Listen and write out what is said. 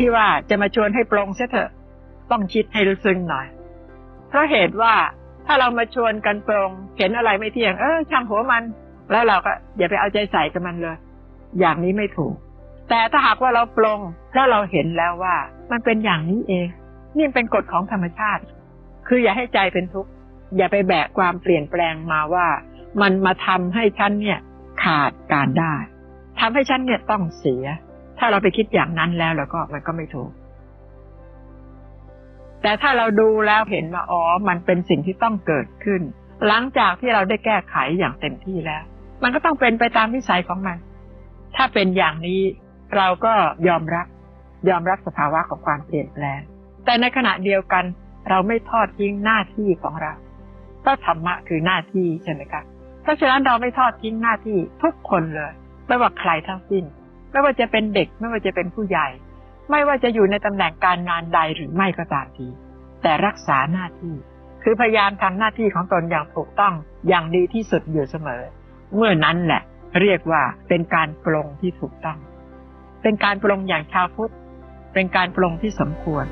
ที่ว่าจะมาชวนให้ปรงเสียเถอะ ต้องคิดให้ลึกซึ้งหน่อย เพราะเหตุว่าถ้าเรามาชวนกันปรงเห็นอะไรไม่เที่ยง เออช่างหัวมัน แล้วเราก็อย่าไปเอาใจใส่กับมันเลย อย่างนี้ไม่ถูก แต่ถ้าหากว่าเราปรงแล้วเราเห็นแล้วว่า มันเป็นอย่างนี้เอง นี่เป็นกฎของธรรมชาติ คืออย่าให้ใจเป็นทุกข์อย่าไปแบกความเปลี่ยนแปลงมาว่า มันมาทำให้ฉันเนี่ยขาดการได้ทำให้ฉันเนี่ยต้องเสีย ถ้าเราไปคิดอย่างนั้นแล้วแล้วก็มันก็ไม่ถูก แต่ถ้าเราดูแล้วเห็นว่าอ๋อมันเป็นสิ่งที่ต้องเกิดขึ้น หลังจากที่เราได้แก้ไขอย่างเต็มที่แล้ว มันก็ต้องเป็นไปตามวิสัยของมัน ถ้าเป็นอย่างนี้เราก็ยอมรับ ยอมรับสภาวะของความเปลี่ยนแปลง แต่ในขณะเดียวกันเราไม่ทอดทิ้งหน้าที่ของเราเพราะธรรมะคือหน้าที่ใช่ไหมครับเพราะฉะนั้นเราไม่ทอดทิ้งหน้าที่ทุกคนเลย ไม่ว่าใครทั้งสิ้น ไม่ว่าจะเป็นเด็ก ไม่ว่าจะเป็นผู้ใหญ่ ไม่ว่าจะอยู่ในตำแหน่งการงานใดหรือไม่ก็ตามที แต่รักษาหน้าที่ คือพยายามทำหน้าที่ของตนอย่างถูกต้องอย่างดีที่สุดอยู่เสมอ เมื่อนั้นแหละ เรียกว่าเป็นการปรงที่ถูกต้อง เป็นการปรงอย่างชาวพุทธเป็นการปรงที่สมควร